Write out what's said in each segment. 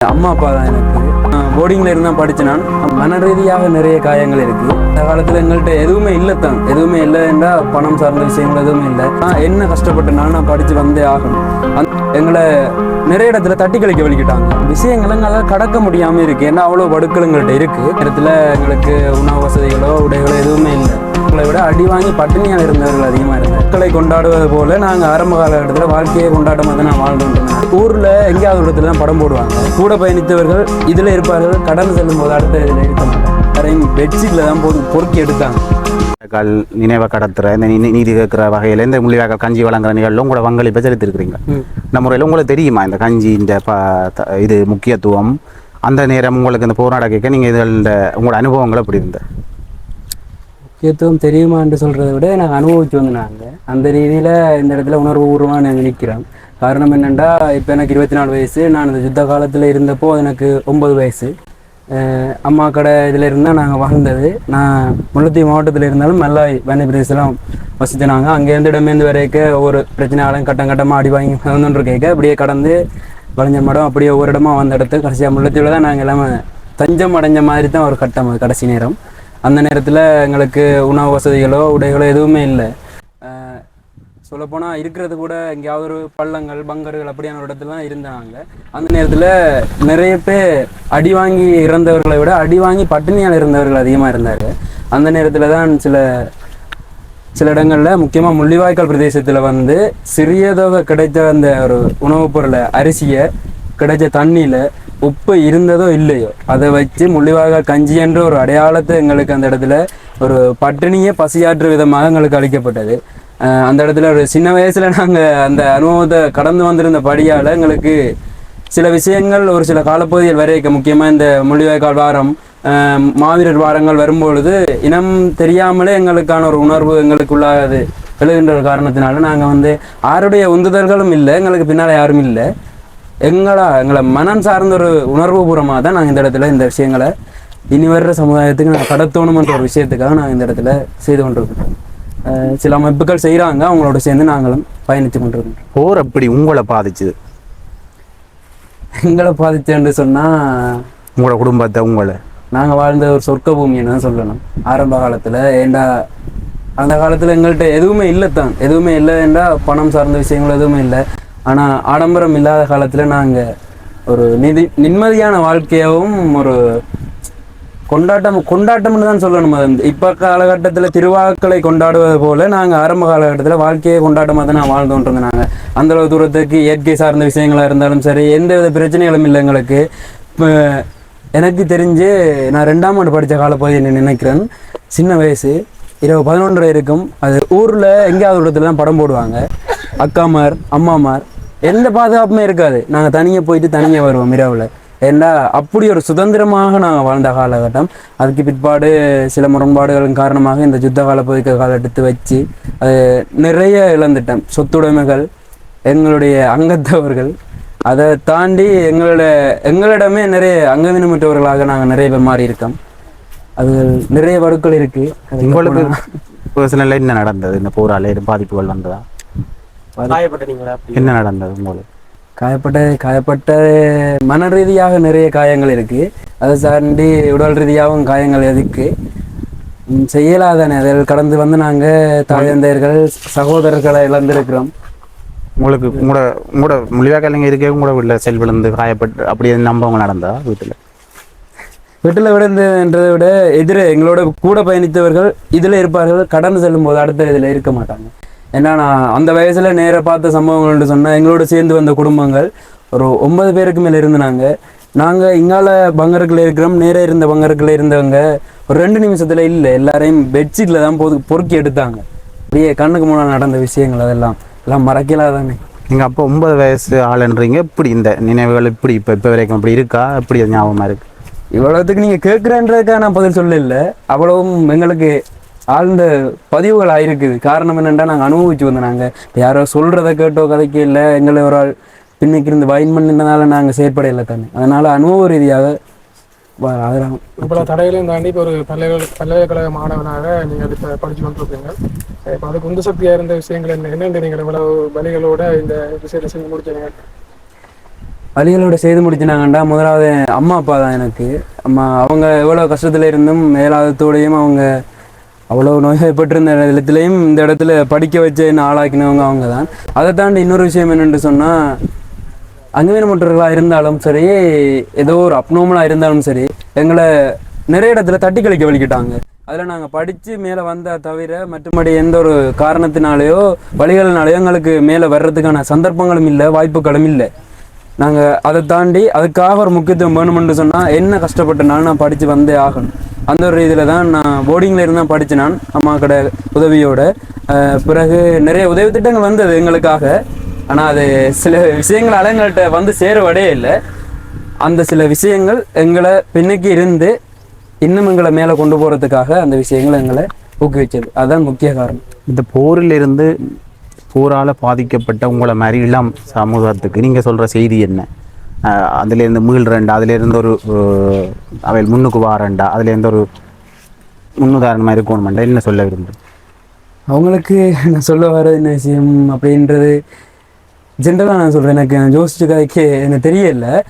அம்மா அப்பா தான் எனக்கு. போர்டிங்கில் இருந்தால் படித்தேன் நான். மன ரீதியாக நிறைய காயங்கள் இருக்குது அந்த காலத்தில் எங்கள்கிட்ட எதுவுமே இல்லை தான். எதுவுமே இல்லை என்றால் பணம் சார்ந்த விஷயங்கள் எதுவுமே இல்லை. நான் என்ன கஷ்டப்பட்டேன் நான் படித்து வந்தே ஆகணும்? அந்த எங்களை நிறைய இடத்துல தட்டி கழிக்க வலிக்கிட்டாங்க. விஷயங்களை எங்களால் கடக்க முடியாமல் இருக்குது ஏன்னா அவ்வளோ வடுக்கள் எங்கள்கிட்ட இருக்குது இடத்துல எங்களுக்கு உணவு வசதிகளோ உடைகளோ எதுவுமே இல்லை. எங்களை விட அடி வாங்கி பட்டினியாக இருந்தவர்கள் அதிகமாக இருந்தாங்க. மக்களை கொண்டாடுவது போல் நாங்கள் ஆரம்ப காலகட்டத்தில் வாழ்க்கையை கொண்டாட்டம் வந்து நான் வாழ்ந்துட்டேன் ஊரில் எங்கேயாவது ஒரு இடத்துல தான் படம் போடுவாங்க. கூட பயணித்தவர்கள் இதில் இருப்பார்கள். கடந்து செல்லும் போது அடுத்த இதில் இருக்க மாட்டாங்க. யாரையும் பெட்ஷீட்டில் தான் போது பொறுக்கி எடுத்தாங்க. கால் நினைவை கடத்துற இந்த நீதி கேட்குற வகையில் இந்த முள்ளிவாய்க்கால் கஞ்சி வழங்குற நிகழ்வு உங்களோட பங்களிப்பை செலுத்திருக்கிறீங்க இந்த முறையில் உங்களுக்கு தெரியுமா? இந்த கஞ்சி இந்த இது முக்கியத்துவம் அந்த நேரம் உங்களுக்கு இந்த போராட கேட்க நீங்கள் இதில் இந்த உங்களோட அனுபவங்கள் எப்படி இருந்த முக்கியத்துவம் தெரியுமான்னு சொல்கிறத விட நாங்கள் அனுபவிச்சு வந்து நாங்கள் அந்த ரீதியில் இந்த இடத்துல உணர்வு பூர்வமாக நாங்கள் நிற்கிறோம் காரணம் என்னென்னா இப்போ எனக்கு இருபத்தி நாலு வயசு. நான் இந்த யுத்த காலத்தில் இருந்தப்போ எனக்கு ஒன்பது வயசு. அம்மா கடை இதில் இருந்தால் நாங்கள் வாழ்ந்தது. நான் முல்லைத்தீவு மாவட்டத்தில் இருந்தாலும் மெல்லாய் வன்னி பிரதேசலாம் வசித்தினாங்க. அங்கேருந்து இடமேந்து வரைக்க ஒவ்வொரு பிரச்சனையாலும் கட்டம் கட்டமாக அடி வாங்கி வந்துட்டு கேட்க அப்படியே கடந்து வளைஞ்ச மடம் அப்படியே ஒவ்வொரு இடமா வந்த இடத்து. கடைசியாக முல்லைத்தீவில் தான் நாங்கள் எல்லாமே தஞ்சம் அடைஞ்ச மாதிரி தான் ஒரு கட்டம் கடைசி நேரம். அந்த நேரத்தில் எங்களுக்கு உணவு வசதிகளோ உடைகளோ எதுவுமே இல்லை. சொல்லப்போனால் இருக்கிறது கூட எங்கேயாவது ஒரு பள்ளங்கள் பங்கர்கள் அப்படியான ஒரு இடத்துலலாம் இருந்தாங்க. அந்த நேரத்தில் நிறைய பேர் அடி வாங்கி இறந்தவர்களை விட அடி வாங்கி பட்டினியால் இருந்தவர்கள் அதிகமாக இருந்தார் அந்த நேரத்தில் தான் சில சில இடங்களில் முக்கியமாக முள்ளிவாய்க்கால் பிரதேசத்தில் வந்து சிறியதாக கிடைத்த அந்த ஒரு உணவுப் பொருளை அரிசியை கிடைச்ச தண்ணியில் உப்பு இருந்ததோ இல்லையோ அதை வச்சு முள்ளிவாய்க்கால் கஞ்சி என்ற ஒரு அடையாளத்தை எங்களுக்கு அந்த இடத்துல ஒரு பட்டினியை பசியாற்று விதமாக எங்களுக்கு அளிக்கப்பட்டது. அந்த இடத்துல ஒரு சின்ன வயசில் நாங்கள் அந்த அனுபவத்தை கடந்து வந்திருந்த படியால் எங்களுக்கு சில விஷயங்கள் ஒரு சில காலப்பகுதியில் வரைக்க முக்கியமாக இந்த முள்ளிவாய்க்கால் வாரம் மாவீரர் வாரங்கள் வரும்பொழுது இனம் தெரியாமலே எங்களுக்கான ஒரு உணர்வு எங்களுக்குள்ளாது எழுகின்ற ஒரு காரணத்தினால நாங்கள் வந்து யாருடைய உந்துதல்களும் இல்லை எங்களுக்கு பின்னால் யாரும் இல்லை. எங்களா எங்களை மனம் சார்ந்த ஒரு உணர்வு பூர்வமாக தான் நாங்கள் இந்த இடத்துல இந்த விஷயங்களை இனி வர்ற சமுதாயத்துக்கு நான் கடத்தணுமன்ற ஒரு விஷயத்துக்காக நாங்கள் இந்த இடத்துல செய்து கொண்டிருக்கிறோம். சில அமைப்புகள் செய்கிறாங்க அவங்களோட சேர்ந்து நாங்களும் பயணித்து கொண்டிருக்கிறோம் போர் எப்படி உங்களை பாதிச்சுது? எங்களை பாதிச்சேன்னு சொன்னால் உங்களோட குடும்பத்தை உங்களை. நாங்கள் வாழ்ந்த ஒரு சொர்க்க பூமின்னு தான் சொல்லணும். ஆரம்ப காலத்தில் ஏண்டா அந்த காலத்தில் எங்கள்கிட்ட எதுவுமே இல்லை தான். எதுவுமே இல்லைண்டா பணம் சார்ந்த விஷயங்கள் எதுவுமே இல்லை. ஆனால் ஆடம்பரம் இல்லாத காலத்தில் நாங்கள் ஒரு நிதி நிம்மதியான வாழ்க்கையாகவும் ஒரு கொண்டாட்டம் கொண்டாட்டம்னு தான் சொல்லணும். அது வந்து இப்போ காலகட்டத்தில் திருவாக்களை கொண்டாடுவது போல நாங்கள் ஆரம்ப காலகட்டத்தில் வாழ்க்கையை கொண்டாட்டமாக தான் நான் வாழ்ந்து கொண்டிருந்தோம் நாங்கள் அந்த அளவு தூரத்துக்கு இயற்கை சார்ந்த விஷயங்களா இருந்தாலும் சரி எந்த வித பிரச்சனைகளும் இல்லை எங்களுக்கு. இப்போ எனக்கு தெரிஞ்சு நான் ரெண்டாம் ஆண்டு படித்த காலப்பகுதியை நினைக்கிறேன். சின்ன வயசு இரவு பதினொன்றரை இருக்கும். அது ஊரில் எங்கேயாவது இடத்துல தான் படம் போடுவாங்க. அக்காமார் அம்மாமார் எந்த பாதுகாப்புமே இருக்காது. நாங்கள் தனியாக போயிட்டு தனியாக வருவோம் இரவில். ஏன்னா அப்படி ஒரு சுதந்திரமாக நாங்கள் வாழ்ந்த காலகட்டம். அதுக்கு பிற்பாடு சில முரண்பாடுகளின் காரணமாக இந்த யுத்த கால பகுதிக்க கால எடுத்து வச்சு அது நிறைய இழந்துட்டோம் சொத்துடைமைகள் எங்களுடைய அங்கத்தவர்கள் அதை தாண்டி எங்களோட எங்களிடமே நிறைய அங்கவினமற்றவர்களாக நாங்கள் நிறைய பேர் மாறி இருக்கோம் அது நிறைய வடுக்கள் இருக்கு. உங்களுக்கு பர்சனலாக என்ன நடந்தது? இந்த போரால் பாதிப்புகள் வந்ததா? என்ன நடந்தது உங்களுக்கு? காயப்பட்ட காயப்பட்ட மன ரீதியாக நிறைய காயங்கள் இருக்கு. அதை சார்ந்து உடல் ரீதியாகவும் காயங்கள் ம், செய்யலாதானே அதில் கடந்து வந்து நாங்கள் தாயந்தையர்கள் சகோதரர்களை இழந்திருக்கிறோம். உங்களுக்கு உங்களோட உங்களோட மொழிவாக்கலைங்க இருக்கே உங்களோட வீட்டில் செல் விழுந்து காயப்பட்டு அப்படி நம்பவங்க நடந்தா வீட்டில்? வீட்டில் விழுந்துன்றதை விட எதிரே எங்களோட கூட பயணித்தவர்கள் இதில் இருப்பார்கள். கடந்து செல்லும் போது அடுத்த இதில் இருக்க மாட்டாங்க. ஏன்னா நான் அந்த வயசில் நேர பார்த்த சம்பவங்கள்னு சொன்னால் எங்களோட சேர்ந்து வந்த குடும்பங்கள் ஒரு ஒன்பது பேருக்கு மேலே இருந்தாங்க நாங்கள் இங்கால பங்கருக்குள்ள இருக்கிறோம் நேரே இருந்த பங்கருக்குள்ள இருந்தவங்க ஒரு ரெண்டு நிமிஷத்தில் இல்லை எல்லாரையும் பெட்ஷீட்டில் தான் பொது பொறுக்கி எடுத்தாங்க. அப்படியே கண்ணுக்கு முன்னாடி நடந்த விஷயங்கள் அதெல்லாம் எல்லாம் மறக்கலாதானே. நீங்கள் அப்போ ஒன்பது வயசு ஆளுன்றீங்க இப்படி இந்த நினைவுகள் இப்படி இப்போ இப்போ வரைக்கும் அப்படி இருக்கா? எப்படி அது ஞாபகமாக இருக்கு? இவ்வளவுத்துக்கு நீங்க கேட்குறேன்றதுக்காக நான் பதில் சொல்ல இல்லை அவ்வளவும் எங்களுக்கு ஆழ்ந்த பதிவுகள் ஆயிருக்குது காரணம் என்னென்னா நாங்கள் அனுபவிச்சு வந்தோம் நாங்கள் யாரோ சொல்றதை கேட்டோ கதைக்கு இல்லை எங்களை ஒரு ஆள் பின்னுக்கு இருந்து வைன் பண்ணினதால நாங்கள் செயற்படையில தானே. அதனால அனுபவ ரீதியாக அதெல்லாம் இவ்வளோ தடைகளையும் தாண்டி இப்போ ஒரு பல்கலை பல்கலைக்கழக மாணவனாக நீங்கள் இப்போ படிச்சு கொண்டிருக்கீங்க இப்போ அதுக்கு உந்து சக்தியாக இருந்த விஷயங்கள் என்ன என்னென்று நீங்கள் இவ்வளவு வழிகளோட இந்த விஷயத்தை செஞ்சு முடிச்சீங்க? வழிகளோட செய்து முடிச்சினாங்கண்டா. முதலாவது அம்மா அப்பா தான் எனக்கு. அம்மா அவங்க எவ்வளோ கஷ்டத்தில் இருந்தும் மேலாதத்தோடையும் அவங்க அவ்வளோ நோய்வாய்ப்பட்டிருந்த இடத்துலையும் இந்த இடத்துல படிக்க வச்சு என்ன ஆளாக்கினவங்க அவங்க தான் அதை தாண்டி இன்னொரு விஷயம் என்னென்று சொன்னால் அங்கவீனமற்றவர்களாக இருந்தாலும் சரி ஏதோ ஒரு அப்னோமலாக இருந்தாலும் சரி எங்களை நிறைய இடத்துல தட்டி கழிக்க வலிக்கிட்டாங்க. அதில் நாங்கள் படித்து மேலே வந்தால் தவிர மற்றபடி எந்த ஒரு காரணத்தினாலேயோ வழிகளினாலேயோ எங்களுக்கு மேலே வர்றதுக்கான சந்தர்ப்பங்களும் இல்லை வாய்ப்புகளும் இல்லை. நாங்கள் அதை தாண்டி அதுக்காக ஒரு முக்கியத்துவம் வேணுமென்று சொன்னால் என்ன கஷ்டப்பட்டனாலும் நான் படித்து வந்தே ஆகணும். அந்த ஒரு இதில் தான் நான் போர்டிங்கில் இருந்து தான் படித்தேன் நான் அம்மா கடை உதவியோட. பிறகு நிறைய உதவி திட்டங்கள் வந்தது எங்களுக்காக. ஆனால் அது சில விஷயங்கள் எங்கள்கிட்ட வந்து சேரவடே இல்லை. அந்த சில விஷயங்கள் எங்களை பின்னுக்கு இருந்து இன்னும் எங்களை மேலே கொண்டு போகிறதுக்காக அந்த விஷயங்கள் எங்களை ஊக்குவிச்சது. அதுதான் முக்கிய காரணம். இந்த போரிலிருந்து போரால் பாதிக்கப்பட்ட உங்களை மாதிரி இளம் சமூகத்துக்கு நீங்கள் சொல்கிற செய்தி என்ன? அதுலேருந்து மீள்றண்டா அதுலேருந்து ஒரு அவையில் முன்னுக்கு வாரண்டா அதுலேருந்து ஒரு முன்னுதாரணமாக இருக்கணுமெண்டா என்ன சொல்ல விரும்புகிறேன் அவங்களுக்கு நான் சொல்ல வர என்ன விஷயம் அப்படின்றது ஜென்ரலாக நான் சொல்கிறேன் எனக்கு நான் யோசிச்சு கதைக்கு எனக்கு தெரியல.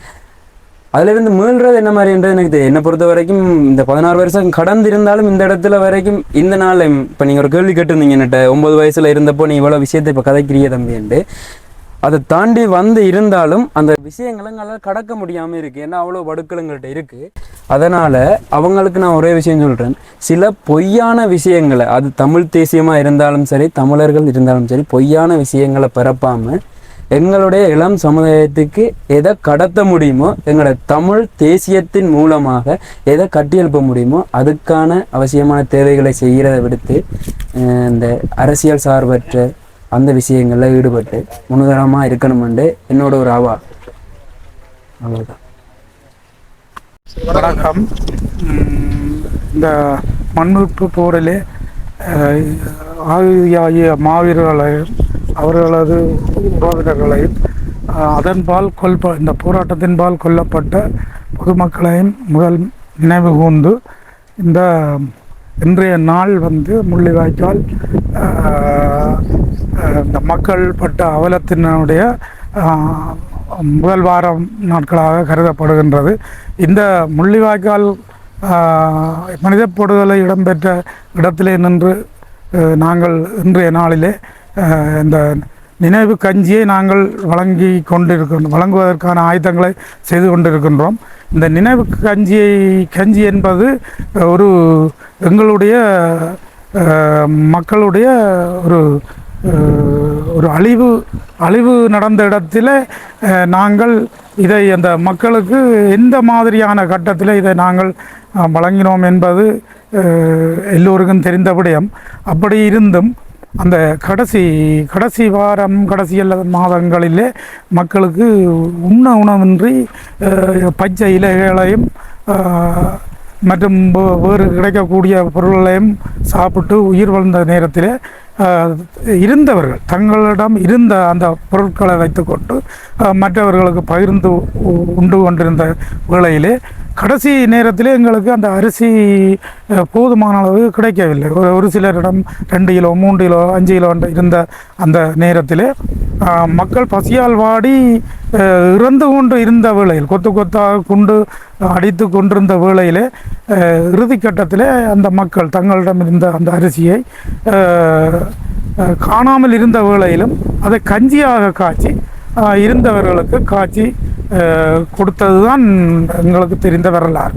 அதுலேருந்து மீள்றது என்ன மாதிரின்றது எனக்கு தெரியும் என்னை பொறுத்த வரைக்கும் இந்த பதினாறு வருஷம் கடந்து இருந்தாலும் இந்த இடத்துல வரைக்கும் இந்த நாள் இப்போ நீங்கள் ஒரு கேள்வி கேட்டிருந்தீங்க என்கிட்ட ஒம்பது வயசில் இருந்தப்போ நீ இவ்வளோ விஷயத்தை இப்போ கதைக்கிறிய தம்பின்ட்டு அதை தாண்டி வந்து இருந்தாலும் அந்த விஷயங்களை எங்களால் கடக்க முடியாமல் இருக்குது ஏன்னா அவ்வளோ வடுக்கலங்கள்கிட்ட இருக்குது அதனால் அவங்களுக்கு நான் ஒரே விஷயம் சொல்கிறேன் சில பொய்யான விஷயங்களை அது தமிழ் தேசியமாக இருந்தாலும் சரி தமிழர்கள் இருந்தாலும் சரி பொய்யான விஷயங்களை பரப்பாமல் எங்களுடைய இளம் சமுதாயத்துக்கு எதை கடத்த முடியுமோ எங்களோட தமிழ் தேசியத்தின் மூலமாக எதை கட்டியெழுப்ப முடியுமோ அதுக்கான அவசியமான தேவைகளை செய்கிறத விடுத்து இந்த அரசியல் சார்பற்ற அந்த விஷயங்களில் ஈடுபட்டு முன்னுதாரணமாக இருக்கணுமெண்டு என்னோட ஒரு ஆவா. அவ்வளோதான் வணக்கம். இந்த மண்ணுப்பு போரிலே அஹ், மாவீரர்களையும் அவர்களது உறவினர்களையும் அதன்பால் கொல்ப இந்த போராட்டத்தின்பால் கொல்லப்பட்ட பொதுமக்களையும் முதல் நினைவு கூர்ந்து இந்த இன்றைய நாள் வந்து முள்ளிவாய்க்கால் இந்த மக்கள் பட்ட அவலத்தினுடைய முதல் வாரம் நாட்களாக கருதப்படுகின்றது. இந்த முள்ளிவாய்க்கால் மனித மனிதப்படுகொலை இடம்பெற்ற இடத்திலே நின்று நாங்கள் இன்றைய நாளிலே இந்த நினைவு கஞ்சியை நாங்கள் வழங்கி கொண்டிருக்கின்றோம் வழங்குவதற்கான ஆயுதங்களை செய்து கொண்டிருக்கின்றோம். இந்த நினைவு கஞ்சியை கஞ்சி என்பது ஒரு எங்களுடைய மக்களுடைய ஒரு ஒரு அழிவு அழிவு நடந்த இடத்துல நாங்கள் இதை அந்த மக்களுக்கு எந்த மாதிரியான கட்டத்தில் இதை நாங்கள் வழங்கினோம் என்பது எல்லோருக்கும் தெரிந்த விடயம். அப்படி இருந்தும் அந்த கடைசி கடைசி வாரம் கடைசி எல்லா மாதங்களிலே மக்களுக்கு உண்ண உணவின்றி பச்சை இலைகளையும் மற்றும் வேறு கிடைக்கக்கூடிய பொருள்களையும் சாப்பிட்டு உயிர் வாழ்ந்த நேரத்தில் இருந்தவர்கள் தங்களிடம் இருந்த அந்த பொருட்களை வைத்துக்கொண்டு மற்றவர்களுக்கு பகிர்ந்து உண்டு கொண்டிருந்த வேளையிலே கடைசி நேரத்தில் எங்களுக்கு அந்த அரிசி போதுமான அளவு கிடைக்கவில்லை. ஒரு ஒரு சிலரிடம் ரெண்டு கிலோ மூன்று கிலோ அஞ்சு கிலோ இருந்த அந்த நேரத்தில் மக்கள் பசியால் வாடி இறந்து கொண்டு இருந்த வேளையில் கொத்து கொத்தாக கொண்டு அடித்து கொண்டிருந்த வேளையில் இறுதிக்கட்டத்தில் அந்த மக்கள் தங்களிடம் இருந்த அந்த அரிசியை காணாமல் இருந்த வேளையிலும் அதை கஞ்சியாக காய்ச்சி இருந்தவர்களுக்கு காய்ச்சி கொடுத்தது தான் எங்களுக்கு தெரிந்த வரலாறு.